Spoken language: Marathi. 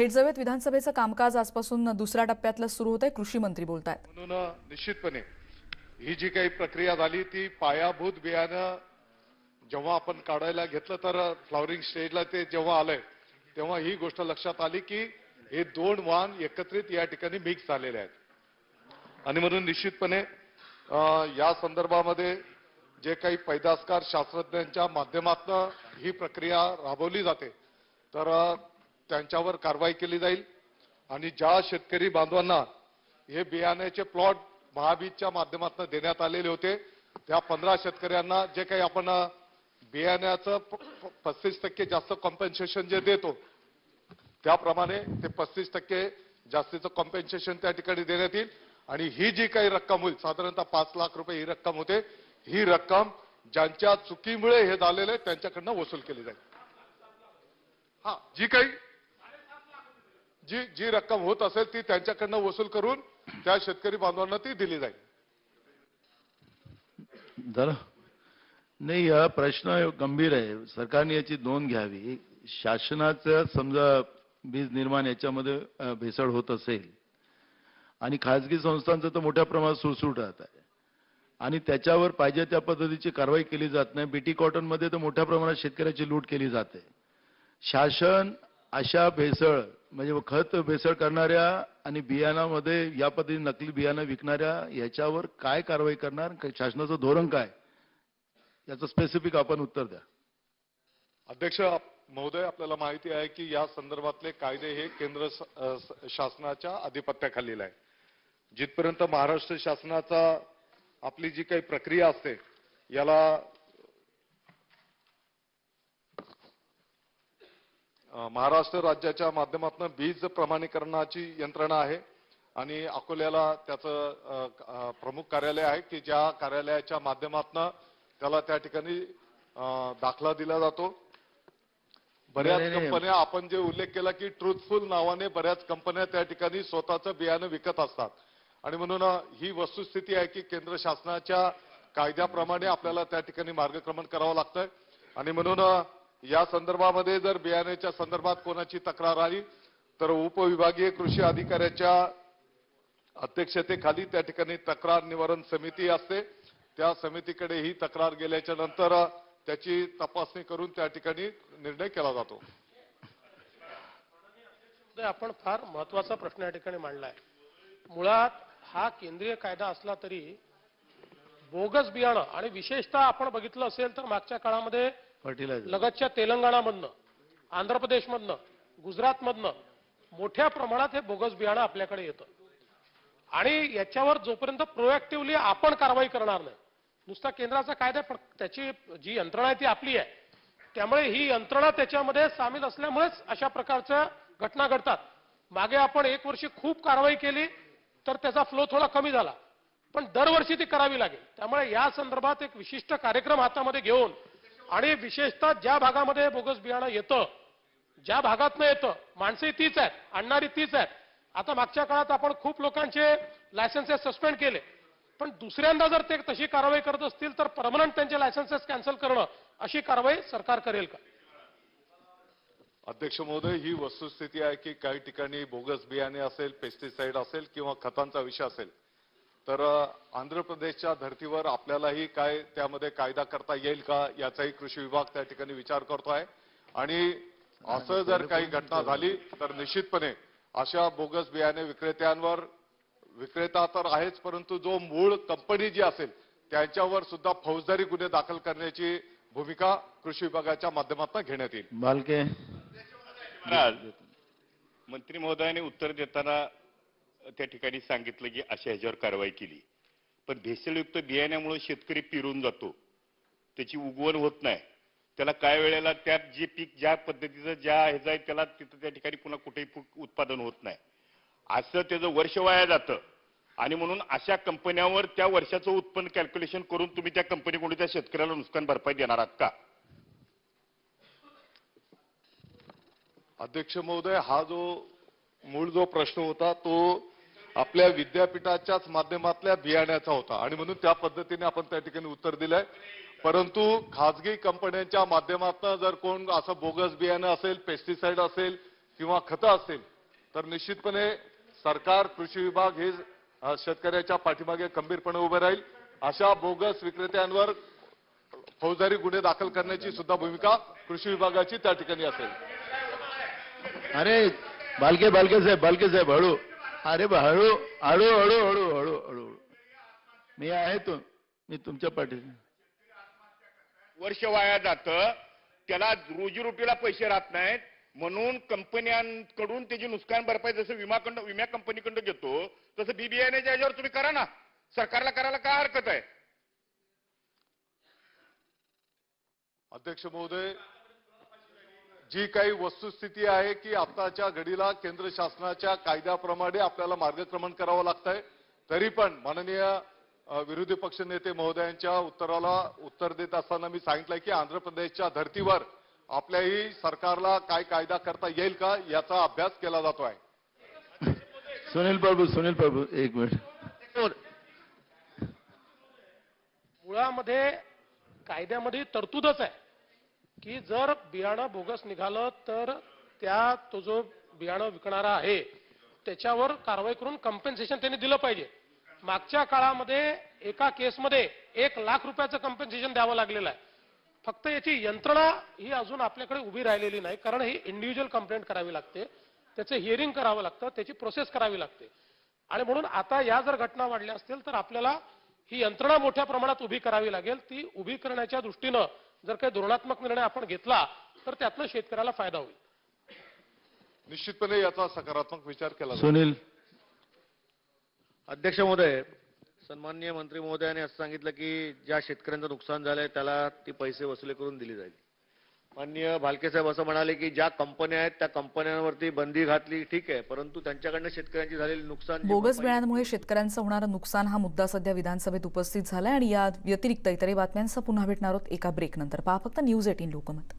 थेट जाऊयात विधानसभेचं कामकाज आजपासून दुसऱ्या टप्प्यातलं सुरू होत आहे कृषी मंत्री बोलत आहेत म्हणून निश्चितपणे ही जी काही प्रक्रिया झाली ती पायाभूत बियाणं जेव्हा आपण काढायला घेतलं तर फ्लॉवरिंग स्टेजला ते जेव्हा आलंय तेव्हा ही गोष्ट लक्षात आली की हे दोन वाहन एकत्रित या ठिकाणी मिक्स झालेले आहेत. आणि म्हणून निश्चितपणे या संदर्भामध्ये जे काही पैदासकार शास्त्रज्ञांच्या माध्यमातून ही प्रक्रिया राबवली जाते तर त्यांच्यावर कारवाई केली जाईल. आणि ज्या शेतकरी बांधवांना हे बियाण्याचे प्लॉट महाबीजच्या माध्यमातून देण्यात आलेले होते त्या पंधरा शेतकऱ्यांना जे काही आपण बियाण्याचं पस्तीस टक्के जास्त कॉम्पेन्सेशन जे देतो त्याप्रमाणे ते पस्तीस टक्के जास्तीचं कॉम्पेन्सेशन त्या ठिकाणी देण्यात येईल. आणि ही जी काही रक्कम होईल साधारणतः पाच लाख रुपये ही रक्कम होते ही रक्कम ज्यांच्या चुकीमुळे हे झालेलं आहे त्यांच्याकडनं वसूल केली जाईल. हा जी काही जी जी रक्कम होत असेल ती त्यांच्याकडनं वसूल करून त्या शेतकरी बांधवांना ती दिली जाईल. नाही हा प्रश्न गंभीर आहे. सरकारने याची नोंद घ्यावी. शासनाचं समजा वीज निर्माण याच्यामध्ये भेसळ होत असेल आणि खाजगी संस्थांचं तर मोठ्या प्रमाणात सुळसुळ राहत आहे. आणि त्याच्यावर पाहिजे त्या पद्धतीची कारवाई केली जात नाही. बीटी कॉटनमध्ये तर मोठ्या प्रमाणात शेतकऱ्याची लूट केली जाते. शासन अशा भेसळ म्हणजे खत भेसळ करणाऱ्या आणि बियाणामध्ये या पद्धतीने नकली बियाणं विकणाऱ्या याच्यावर काय कारवाई करणार? शासनाचं धोरण काय? याचं स्पेसिफिक आपण उत्तर द्या. अध्यक्ष महोदय आपल्याला माहिती आहे की या संदर्भातले कायदे हे केंद्र शासनाच्या आधिपत्याखालील आहे. जिथपर्यंत महाराष्ट्र शासनाचा आपली जी काही प्रक्रिया असते याला महाराष्ट्र राज्याच्या माध्यमातून बीज प्रमाणीकरणाची यंत्रणा आहे आणि अकोल्याला त्याचं प्रमुख कार्यालय आहे की ज्या कार्यालयाच्या माध्यमातून त्याला त्या ठिकाणी दाखला दिला जातो. बऱ्याच. कंपन्या आपण जे उल्लेख केला की ट्रुथफुल नावाने बऱ्याच कंपन्या त्या ठिकाणी स्वतःचं बियाणं विकत असतात. आणि म्हणून ही वस्तुस्थिती आहे की केंद्र शासनाच्या कायद्याप्रमाणे आपल्याला त्या ठिकाणी मार्गक्रमण करावं लागतंय. आणि म्हणून या संदर्भामध्ये जर बियाण्याच्या संदर्भात कोणाची तक्रार आली तर उपविभागीय कृषी अधिकाऱ्याच्या अध्यक्षतेखाली त्या ठिकाणी तक्रार निवारण समिती असते. त्या समितीकडे ही तक्रार गेल्याच्यानंतर त्याची तपासणी करून त्या ठिकाणी निर्णय केला जातो. आपण फार महत्त्वाचा प्रश्न या ठिकाणी मांडलाय. मुळात हा केंद्रीय कायदा असला तरी बोगस बियाणं आणि विशेषतः आपण बघितलं असेल तर मागच्या काळामध्ये फर्टिलायझर. लगतच्या तेलंगणामधनं आंध्र प्रदेशमधनं गुजरातमधनं मोठ्या प्रमाणात हे बोगस बियाणं आपल्याकडे येतं. आणि याच्यावर जोपर्यंत प्रोएक्टिव्हली आपण कारवाई करणार नाही नुसता केंद्राचा कायदा पण त्याची जी यंत्रणा आहे ती आपली आहे त्यामुळे ही यंत्रणा त्याच्यामध्ये सामील असल्यामुळेच अशा प्रकारच्या घटना घडतात. मागे आपण एक वर्षी खूप कारवाई केली तर त्याचा फ्लो थोडा कमी झाला. पण दरवर्षी ती करावी लागेल. त्यामुळे या संदर्भात एक विशिष्ट कार्यक्रम हातामध्ये घेऊन आणि विशेषतः ज्या भागामध्ये बोगस बियाणं येतं ज्या भागातनं येतं माणसंही तीच आहेत आणणारी तीच आहेत. आता मागच्या काळात आपण खूप लोकांचे लायसन्सेस सस्पेंड केले. पण दुसऱ्यांदा जर ते तशी कारवाई करत असतील तर परमनंट त्यांचे लायसन्सेस कॅन्सल करणं अशी कारवाई सरकार करेल का? अध्यक्ष महोदय ही वस्तुस्थिती आहे की काही ठिकाणी बोगस बियाणे असेल पेस्टिसाइड असेल किंवा खतांचा विषय असेल तर आंध्र प्रदेशच्या धर्तीवर आपल्यालाही काय त्यामध्ये कायदा करता येईल का याचाही कृषी विभाग त्या ठिकाणी विचार करतो आहे आणि असं जर काही घटना झाली तर निश्चितपणे अशा बोगस बियाणे विक्रेत्यांवर विक्रेता तर आहेच परंतु जो मूळ कंपनी जी असेल त्यांच्यावर सुद्धा फौजदारी गुन्हे दाखल करण्याची भूमिका कृषी विभागाच्या माध्यमातून घेण्यात येईल. बालके. मंत्री महोदयाने उत्तर देताना त्या ठिकाणी सांगितलं की अशा ह्याच्यावर कारवाई केली. पण भेसळयुक्त बियाण्यामुळे शेतकरी पिरून जातो. त्याची उगवण होत नाही. त्याला काय वेळेला त्यात जे पीक ज्या पद्धतीचं ज्या ह्याचं आहे त्याला तिथं त्या ठिकाणी पुन्हा कुठेही उत्पादन होत नाही. असं त्याचं वर्ष वाया जातं. आणि म्हणून अशा कंपन्यांवर त्या वर्षाचं उत्पन्न कॅल्क्युलेशन करून तुम्ही त्या कंपनीकडून त्या शेतकऱ्याला नुकसान भरपाई देणार आहात का? अध्यक्ष महोदय हा जो मूळ जो प्रश्न होता तो आपल्या विद्यापीठाच्याच माध्यमातल्या बियाण्याचा होता. आणि म्हणून त्या पद्धतीने आपण त्या ठिकाणी उत्तर दिलंय. परंतु खाजगी कंपन्यांच्या माध्यमातून जर कोण असं बोगस बियाणं असेल पेस्टिसाइड असेल किंवा खतं असेल तर निश्चितपणे सरकार कृषी विभाग हे शेतकऱ्याच्या पाठीमागे खंबीरपणे उभे राहील. अशा बोगस विक्रेत्यांवर फौजदारी गुन्हे दाखल करण्याची सुद्धा भूमिका कृषी विभागाची त्या ठिकाणी असेल. अरे बालके बालके साहेब बालके साहेब हळू. अरे बा, हळू हळू हळू हळू हळू हळू मी आहे तू मी तुमच्या पाठी वर्ष वाया जातं त्याला रोजीरोटीला पैसे राहत नाहीत. म्हणून कंपन्यांकडून त्याची नुकसान भरपाई जसं विमाकडं विमा कंपनीकडून घेतो तसं बीबीआयच्या याच्यावर तुम्ही करा ना. सरकारला करायला काय हरकत आहे? अध्यक्ष महोदय जी काही वस्तुस्थिती आहे की आताच्या घडीला केंद्र शासनाच्या कायद्याप्रमाणे आपल्याला मार्गक्रमण करावं लागतंय. तरी पण माननीय विरोधी पक्ष नेते महोदयांच्या उत्तराला उत्तर देत असताना मी सांगितलंय की आंध्र प्रदेशच्या धर्तीवर आपल्याही सरकारला काय कायदा करता येईल का याचा अभ्यास केला जातो आहे सुनील प्रभू सुनील प्रभू एक मिनिट. मुळामध्ये कायद्यामध्ये तरतूदच आहे. की जर बियाणं बोगस निघालं तर त्या तो जो बियाणं विकणारा आहे त्याच्यावर कारवाई करून कम्पेन्सेशन त्यांनी दिलं पाहिजे. मागच्या काळामध्ये एका केसमध्ये एक लाख रुपयाचं कम्पेन्सेशन द्यावं लागलेलं आहे. फक्त याची यंत्रणा ही अजून आपल्याकडे उभी राहिलेली नाही कारण ही इंडिव्हिज्युअल कंप्लेंट करावी लागते. त्याचं हिअरिंग करावं लागतं त्याची प्रोसेस करावी लागते. आणि म्हणून आता या जर घटना वाढल्या असतील तर आपल्याला ही यंत्रणा मोठ्या प्रमाणात उभी करावी लागेल. ती उभी करण्याच्या दृष्टीनं जर काही धोरणात्मक निर्णय आपण घेतला तर त्यातनं शेतकऱ्याला फायदा होईल. निश्चितपणे याचा सकारात्मक विचार केला सुनील. अध्यक्ष महोदय सन्माननीय मंत्री महोदयाने असं सांगितलं की ज्या शेतकऱ्यांचं नुकसान झालंय त्याला ती पैसे वसुली करून दिली जाईल. माननीय भालके साहेब असं म्हणाले की ज्या कंपन्या आहेत त्या कंपन्यांवरती बंदी घातली ठीक आहे. परंतु त्यांच्याकडनं शेतकऱ्यांची झालेली नुकसान बोगस बियाणांमुळे शेतकऱ्यांचं होणारं नुकसान हा मुद्दा सध्या विधानसभेत उपस्थित झालाय आणि या व्यतिरिक्त इतरही बातम्यांचा पुन्हा भेटणार आहोत एका ब्रेकनंतर पहा फक्त न्यूज एटीन लोकमत.